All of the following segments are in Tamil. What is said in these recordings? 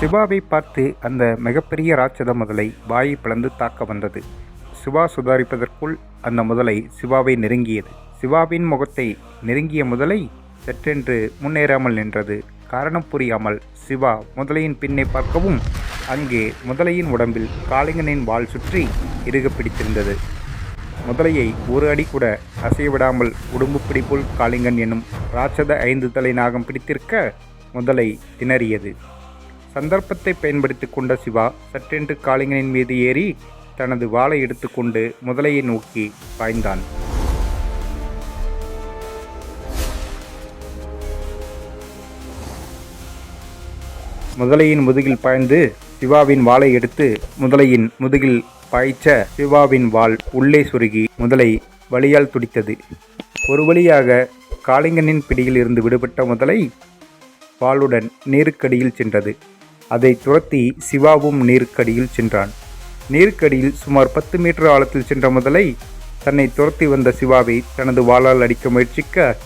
சிவாவை பார்த்து அந்த மிகப்பெரிய ராட்சத முதலை வாயை பிளந்து தாக்க வந்தது. சிவா சுதாரிப்பதற்குள் அந்த முதலை சிவாவை நெருங்கியது. சிவாவின் முகத்தை நெருங்கிய முதலை சற்றென்று முன்னேறாமல் நின்றது. காரணம் புரியாமல் சிவா முதலையின் பின்னே பார்க்கவும் அங்கே முதலையின் உடம்பில் காளிங்கனின் வால் சுற்றி இறுக பிடித்திருந்தது. முதலையை ஒரு அடி கூட அசையவிடாமல் உடும்பு பிடிப்புள் காளிங்கன் என்னும் ராட்சத ஐந்து தலை நாகம் பிடித்திருக்க முதலை திணறியது. சந்தர்ப்பத்தை பயன்படுத்தி கொண்ட சிவா சற்றென்று காளிங்கனின் மீது ஏறி தனது வாளை எடுத்துக்கொண்டு முதலையை நோக்கி பாய்ந்தான். முதலையின் முதுகில் பாய்ந்து சிவாவின் வாளை எடுத்து முதலையின் முதுகில் பாய்ச்ச சிவாவின் வாள் உள்ளே சுருகி முதலை வலியால் துடித்தது. ஒரு வழியாக காளிங்கனின் பிடியில் இருந்து விடுபட்ட முதலை வாளுடன் நீருக்கடியில் சென்றது. அதை துரத்தி சிவாவும் நீருக்கடியில் சென்றான். நீருக்கடியில் சுமார் பத்து மீட்டர் ஆழத்தில் சென்ற முதலை தன்னை துரத்தி வந்த சிவாவை தனது வாளால் அடிக்க முயற்சிக்க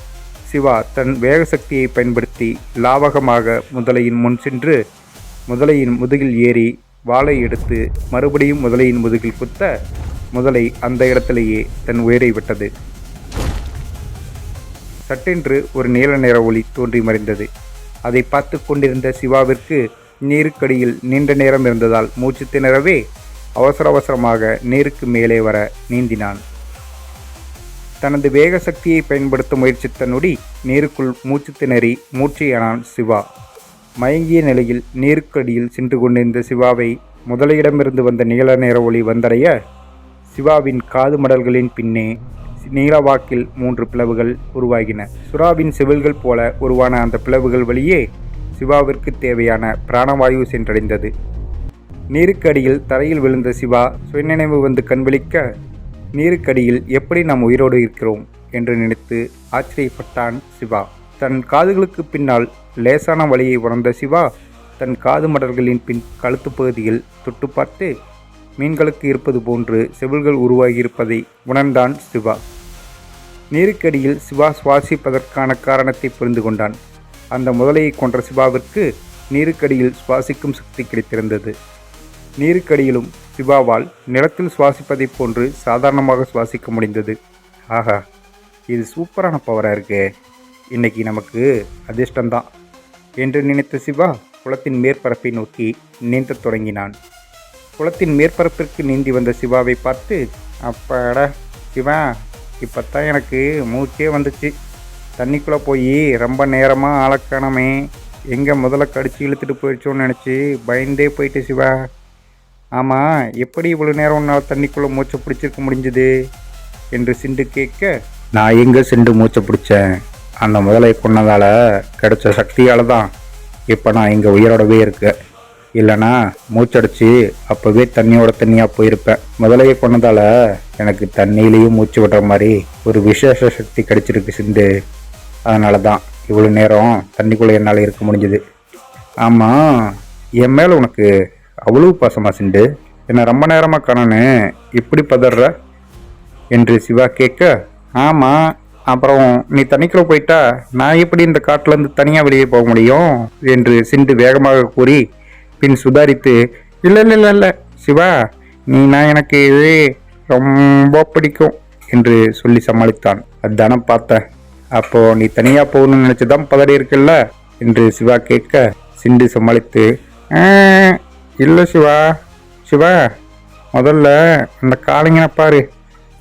சிவா தன் வேக சக்தியை பயன்படுத்தி லாவகமாக முதலையின் முன் சென்று முதலையின் முதுகில் ஏறி வாளை எடுத்து மறுபடியும் முதலையின் முதுகில் குத்த முதலை அந்த இடத்திலேயே தன் உயிரை விட்டது. சட்டென்று ஒரு நீல நிற ஒளி தோன்றி மறைந்தது. அதை பார்த்து கொண்டிருந்த சிவாவிற்கு நீருக்கடியில் நீண்ட நேரம் இருந்ததால் மூச்சு திணறவே அவசர அவசரமாக நீருக்கு மேலே வர நீந்தினான். தனது வேக சக்தியை பயன்படுத்த முயற்சித்த நொடி நீருக்குள் மூச்சு திணறி மூச்சையானான் சிவா. மயங்கிய நிலையில் நீருக்கடியில் சென்று கொண்டிருந்த சிவாவை முதலையிடமிருந்து வந்த நீல நிற ஒளி வந்தடைய சிவாவின் காது மடல்களின் பின்னே நீலவாக்கில் மூன்று பிளவுகள் உருவாகின. சுறாவின் செவில்கள் போல உருவான அந்த பிளவுகள் வழியே சிவாவிற்கு தேவையான பிராணவாயு சென்றடைந்தது. நீருக்கடியில் தரையில் விழுந்த சிவா சுயநினைவு வந்து கண்விழிக்க நீருக்கடியில் எப்படி நாம் உயிரோடு இருக்கிறோம்? என்று நினைத்து ஆச்சரியப்பட்டான் சிவா. தன் காதுகளுக்கு பின்னால் லேசான வழியை உணர்ந்த சிவா தன் காது மடல்களின் பின் கழுத்து பகுதியில் தொட்டு பார்த்து மீன்களுக்கு இருப்பது போன்று செவில்கள் உருவாகியிருப்பதை உணர்ந்தான் சிவா. நீருக்கடியில் சிவா சுவாசிப்பதற்கான காரணத்தை புரிந்து கொண்டான். அந்த முதலையை கொன்ற சிவாவிற்கு நீருக்கடியில் சுவாசிக்கும் சக்தி கிடைத்திருந்தது. நீருக்கடியிலும் சிவாவால் நிலத்தில் சுவாசிப்பதைப் போன்று சாதாரணமாக சுவாசிக்க முடிந்தது. ஆஹா இது சூப்பரான பவராக இருக்கே. இன்னைக்கு நமக்கு அதிர்ஷ்டம்தான் என்று நினைத்த சிவா குளத்தின் மேற்பரப்பை நோக்கி நீந்தத் தொடங்கினான். குளத்தின் மேற்பரப்பிற்கு நீந்தி வந்த சிவாவை பார்த்து அப்பாடா சிவா இப்போ தான் எனக்கு மூச்சே வந்துச்சு. தண்ணிக்குள்ளே போய் ரொம்ப நேரமாக ஆளக்கானமே எங்கே முதல்ல கடிச்சு இழுத்துட்டு போயிடுச்சோன்னு நினச்சி பயந்தே போயிட்டு சிவா. ஆமாம் எப்படி இவ்வளோ நேரம் உன்னால் தண்ணிக்குள்ளே மூச்சை பிடிச்சிருக்க முடிஞ்சுது? என்று சிண்டு கேட்க நான் எங்கே சிண்டு மூச்சை பிடிச்சேன்? அந்த முதலை கொன்னதால் கிடைச்ச சக்தியால் தான் இப்போ நான் இங்கே உயிரோடவே இருக்கேன். இல்லைனா மூச்சடிச்சு அப்போவே தண்ணியோட தண்ணியாக போயிருப்பேன். முதலையை கொன்னதால் எனக்கு தண்ணியிலையும் மூச்சு விடுற மாதிரி ஒரு விசேஷ சக்தி கிடைச்சிருக்கு சிண்டு. அதனால தான் இவ்வளோ நேரம் தண்ணிக்குள்ளே என்னால் இருக்க முடிஞ்சது. ஆமாம் என் மேலே உனக்கு அவ்வளவு பாசமாக சிண்டு. என்னை ரொம்ப நேரமாக காணனு இப்படி பதற என்று சிவா கேட்க ஆமாம் அப்புறம் நீ தண்ணிக்குள்ள போயிட்டா நான் எப்படி இந்த காட்டிலேருந்து தனியாக வெளியே போக முடியும்? என்று சிண்டு வேகமாக கூறி பின் சுதாரித்து இல்லை இல்லை இல்லை இல்லை சிவா நீ நான் எனக்கு ரொம்ப பிடிக்கும் என்று சொல்லி சமாளித்தான். அதானே பார்த்தேன் அப்போ நீ தனியாக போகணும்னு நினச்சி தான் பதறி இருக்குல்ல? என்று சிவா கேட்க சிண்டு சமாளித்து இல்லை சிவா. சிவா முதல்ல அந்த காளிங்கனை பாரு.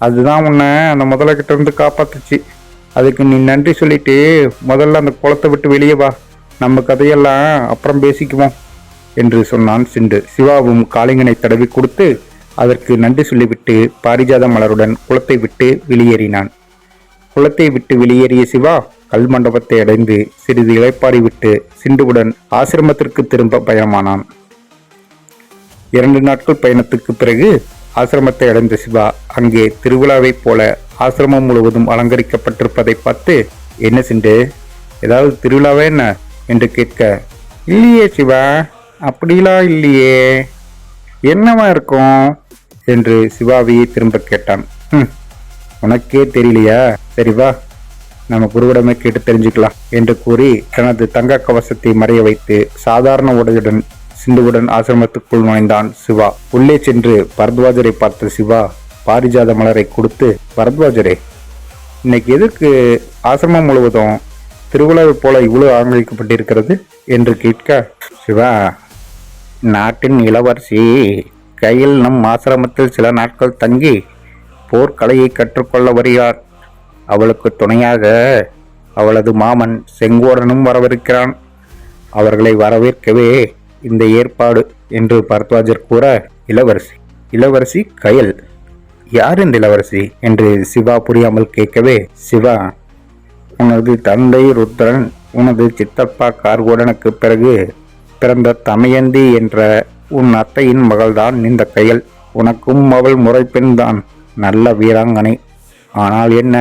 அதுதான் உன்னை அந்த முதல்ல இருந்து காப்பாத்துச்சு. அதுக்கு நீ நன்றி சொல்லிட்டு முதல்ல அந்த குளத்தை விட்டு வெளியே வா. நம்ம கதையெல்லாம் அப்புறம் பேசிக்குவோம் என்று சொன்னான் சிண்டு. சிவாவும் காளிங்கனை தடவி கொடுத்து அதற்கு நன்றி சொல்லிவிட்டு பாரிஜாத மலருடன் குளத்தை விட்டு வெளியேறினான். குளத்தை விட்டு வெளியேறிய சிவா கல் மண்டபத்தை அடைந்து சிறிது இளைப்பாடி விட்டு சிண்டுவுடன் ஆசிரமத்திற்கு திரும்ப பயணமானான் இரண்டு நாட்கள் பயணத்துக்கு பிறகு ஆசிரமத்தை அடைந்த சிவா அங்கே திருவிழாவைப் போல ஆசிரமம் முழுவதும் அலங்கரிக்கப்பட்டிருப்பதை பார்த்து என்ன சிண்டு ஏதாவது திருவிழாவே என்ன? என்று கேட்க இல்லையே சிவா அப்படிலாம் இல்லையே. என்னவா இருக்கும்? என்று சிவாவையே திரும்ப கேட்டான். உனக்கே தெரியலையா? சரி வா நம்ம குருவிடமே கேட்டு தெரிஞ்சுக்கலாம் என்று கூறி தனது தங்க கவசத்தை மறைய வைத்து சாதாரண உடையுடன் சிந்துவுடன் ஆசிரமத்துக்குள் நுழைந்தான் சிவா. உள்ளே சென்று பரத்வாஜரை பார்த்த சிவா பாரிஜாத மலரை கொடுத்து பரத்வாஜரே இன்னைக்கு எதுக்கு ஆசிரமம் முழுவதும் திருவிழாவை போல இவ்வளவு அலங்கரிக்கப்பட்டிருக்கிறது? என்று கேட்க சிவா நாட்டின் இளவரசி கையில் நம் ஆசிரமத்தில் சில நாட்கள் தங்கி போர்க்கலையை கற்றுக்கொள்ள வருகிறார். அவளுக்கு துணையாக அவளது மாமன் செங்கோடனும் வரவிருக்கிறான். அவர்களை வரவேற்கவே இந்த ஏற்பாடு என்று பரத்வாஜர் கூற இளவரசி இளவரசி கயல். யார் இந்த இளவரசி? என்று சிவா புரியாமல் கேட்கவே சிவா உனது தந்தை ருத்ரன் உனது சித்தப்பா கார்கோடனுக்கு பிறகு பிறந்த தமயந்தி என்ற உன் அத்தையின் மகள்தான் இந்த கையல். உனக்கும் அவள் முறைப்பெண்தான் நல்ல வீராங்கனை. ஆனால் என்ன?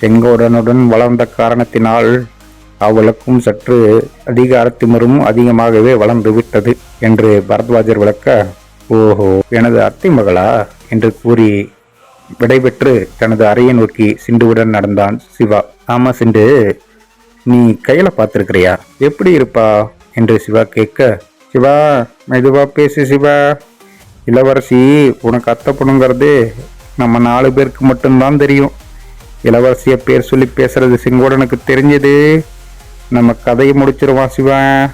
செங்கோடனுடன் வளர்ந்த காரணத்தினால் அவளுக்கும் சற்று அதிகாரத்திமரும் அதிகமாகவே வளர்ந்து விட்டது என்று பரத்வாஜர் விளக்க ஓஹோ எனது அத்தை மகளா என்று கூறி விடைபெற்று தனது அறையை நோக்கி சிண்டுவுடன் நடந்தான் சிவா. ஆமா சிண்டு நீ கையில பார்த்துருக்கிறியா? எப்படி இருப்பா? என்று சிவா கேட்க சிவா மெதுவா பேசு சிவா. இளவரசி உனக்கு அத்தை பொண்ணுங்கிறது நம்ம நாலு பேருக்கு மட்டும்தான் தெரியும். இளவரசிய பேர் சொல்லி பேசுறது செங்கோடனுக்கு தெரிஞ்சது. நம்ம கதையை முடிச்சிருவான் சிவா.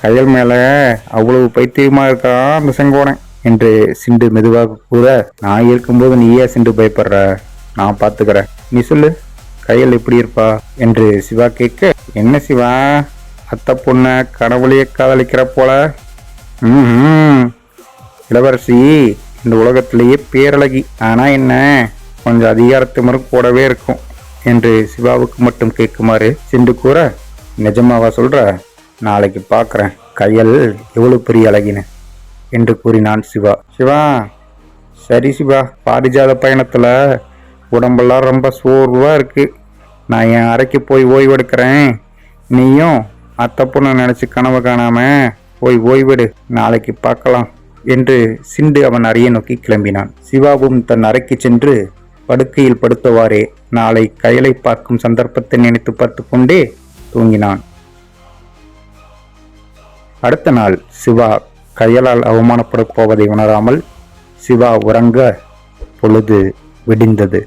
கையல் மேல அவ்வளவு பைத்தியமா இருக்கான் அந்த செங்கோடன் என்று சிண்டு மெதுவாக கூற நான் இருக்கும்போது நீ ஏன் சிண்டு பயப்படுற. நான் பார்த்துக்கிறேன் நீ சொல்லு கையல் எப்படி இருப்பா? என்று சிவா கேட்க என்ன சிவா? அத்தை பொண்ணை கனவுலையே காதலிக்கிற போல? ம் இளவரசி இந்த உலகத்திலேயே பேரழகி. ஆனா என்ன? கொஞ்சம் அதிகாரத்திமரும் கூடவே இருக்கும் என்று சிவாவுக்கு மட்டும் கேட்குமாறு சிண்டு கூற நிஜமாவா சொல்ற? நாளைக்கு பார்க்குறேன். கையல் எவ்வளோ பெரிய அழகின? என்று கூறினான் சிவா. சிவா சரி சிவா. பாரிஜாத பயணத்தில் உடம்பெல்லாம் ரொம்ப சோர்வாக இருக்குது நான் என் அறைக்கு போய் ஓய்வெடுக்கிறேன். நீயும் அத்தை பொண்ணை நினச்சி கனவு காணாமல் போய் ஓய்வெடு. நாளைக்கு பார்க்கலாம். என்று சிண்டு அவன் அறையை நோக்கி கிளம்பினான். சிவாவும் தன் அறைக்கு சென்று படுக்கையில் படுத்தவாறே நாளை கயலை பார்க்கும் சந்தர்ப்பத்தை நினைத்து பார்த்து கொண்டே தூங்கினான். அடுத்த நாள் சிவா கையலால் அவமானப்படப் போவதை உணராமல் சிவா உறங்க பொழுது விடிந்தது.